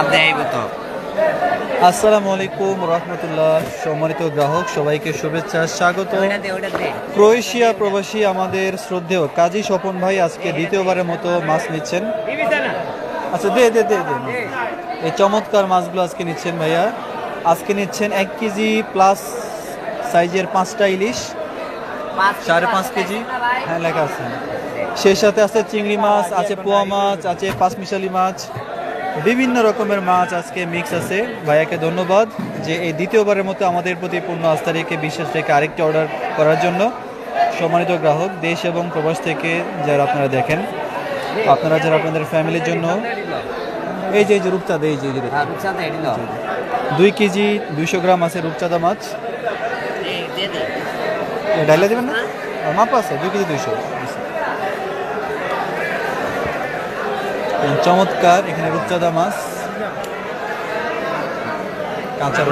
আপনি আইব তো। আসসালামু আলাইকুম রহমতুল্লাহ সম্মানিত গ্রাহক সবাইকে শুভেচ্ছা স্বাগত। ক্রোয়েশিয়া প্রবাসী আমাদের শ্রদ্ধেয় কাজী স্বপন ভাই আজকে দ্বিতীয়বারের মতো মাছ নিচ্ছেন। আচ্ছা দে দে দে দে এই চমৎকার মাছগুলো আজকে নিচ্ছেন ভাইয়া। আজকে নিচ্ছেন এক কেজি প্লাস সাইজের পাঁচটা ইলিশ। সাড়ে পাঁচ কেজি। হ্যাঁ লেখা আছে। সেই সাথে আছে চিংড়ি মাছ আছে পোয়া মাছ আছে পাঁচমিশালি মাছ। বিভিন্ন রকমের মাছ আজকে মিক্স আছে। ভাইয়াকে ধন্যবাদ যে এই দ্বিতীয়বারের মতো আমাদের প্রতি পূর্ণ আস্থা রেখে বিশ্বাস রেখে আরেকটি অর্ডার করার জন্য। সম্মানিত গ্রাহক দেশ এবং প্রবাস থেকে যারা আপনারা দেখেন আপনারা যারা আপনাদের ফ্যামিলির জন্য এই যে রূপচাঁদা এই যে। হ্যাঁ দুই কেজি দুইশো গ্রাম আছে রূপচাঁদা মাছ। ডাইলে দেবেন না? মাপ আছে দুই কেজি দুইশো। চমৎকার এখানে রূপচাঁদা মাছ। কাঁচা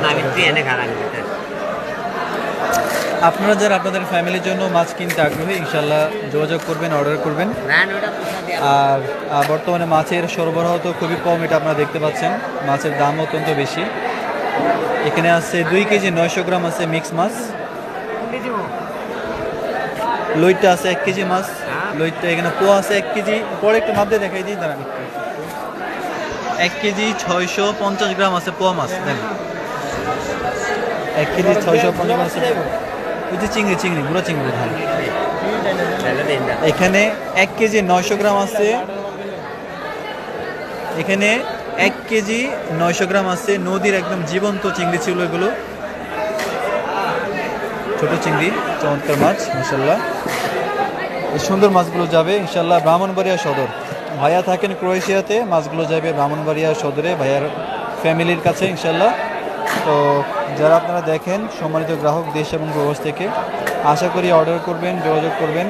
আপনারা যারা আপনাদের ফ্যামিলির জন্য মাছ কিনতে আগ্রহী ইনশাল্লাহ যোগাযোগ করবেন অর্ডার করবেন। আর বর্তমানে মাছের সরবরাহ তো খুবই কম এটা আপনারা দেখতে পাচ্ছেন। মাছের দাম অত্যন্ত বেশি। এখানে আছে দুই কেজি নয়শো গ্রাম আছে মিক্স মাছ। লইটটা আছে এক কেজি মাছ। লইটটা এখানে পোয়া আছে এক কেজি। পরে একটু মাপ দিয়ে দেখাই দিই, দাঁড়ান এক কেজি ছয়শো পঞ্চাশ গ্রাম আছে পোয়া মাছ, দেখেন। এক কেজি ছয়শো পঞ্চাশ গ্রাম আছে ওই যে চিংড়ি চিংড়ি, গুঁড়ো চিংড়ি হ্যাঁ। তাহলে দেন না এখানে এক কেজি নয়শো গ্রাম আছে। এখানে এক কেজি নয়শো গ্রাম আছে। নদীর একদম জীবন্ত চিংড়ি ছিল এগুলো। ছোট চিংড়ি, চমৎকার মাছ ইনশাল্লাহ এই সুন্দর মাছগুলো যাবে ইনশাল্লাহ ব্রাহ্মণবাড়িয়া সদর। ভাইয়া থাকেন ক্রোয়েশিয়াতে মাছগুলো যাবে ব্রাহ্মণবাড়িয়া সদরে ভাইয়ার ফ্যামিলির কাছে ইনশাল্লাহ তো যারা আপনারা দেখেন সম্মানিত গ্রাহক দেশ এবং প্রবাস থেকে আশা করি অর্ডার করবেন যোগাযোগ করবেন।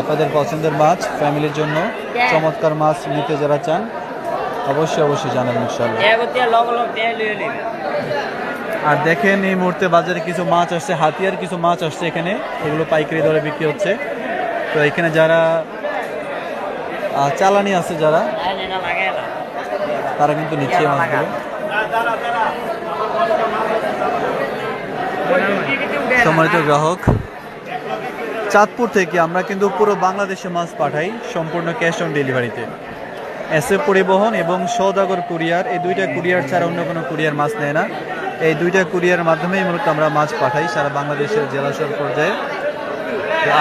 আপনাদের পছন্দের মাছ ফ্যামিলির জন্য চমৎকার মাছ নিতে যারা চান অবশ্যই অবশ্যই জানাবেন ইনশাল্লাহ আর দেখেন এই মুহূর্তে বাজারে কিছু মাছ আসছে হাতিয়ার কিছু মাছ আসছে এখানে এগুলো পাইকারি দরে বিক্রি হচ্ছে। তো এখানে যারা চালানি আছে যারা তারা কিন্তু নিচ্ছে মাছগুলো। সম্মানিত গ্রাহক চাঁদপুর থেকে আমরা কিন্তু পুরো বাংলাদেশে মাছ পাঠাই সম্পূর্ণ ক্যাশ অন ডেলিভারিতে। এস এ পরিবহন এবং সৌদাগর কুরিয়ার এই দুইটা কুরিয়ার ছাড়া অন্য কোনো কুরিয়ার মাছ নেয় না। এই দুইটা কুরিয়ার মাধ্যমেই মূলত আমরা মাছ পাঠাই সারা বাংলাদেশের জেলা শহর পর্যায়ে।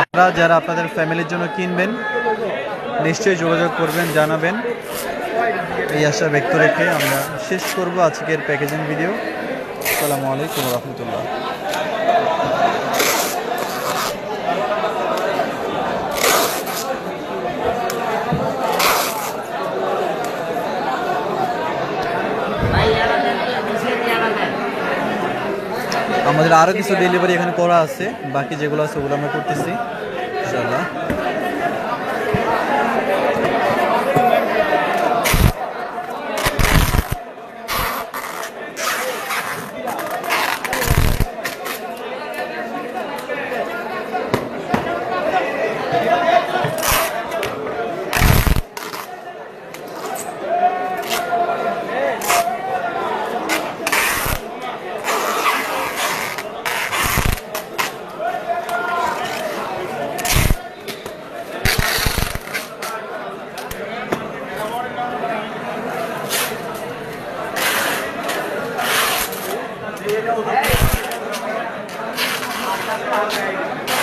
আপনারা যারা আপনাদের ফ্যামিলির জন্য কিনবেন, নিশ্চয়ই যোগাযোগ করবেন, জানাবেন। এই আশা ব্যক্ত রেখে আমরা শেষ করব আজকের প্যাকেজিং ভিডিও। আসসালামু আলাইকুম রহমতুল্লাহ। আমাদের আরও কিছু ডেলিভারি এখানে করা আছে। বাকি যেগুলো আছে ওগুলো আমরা করতেছি That's not very good.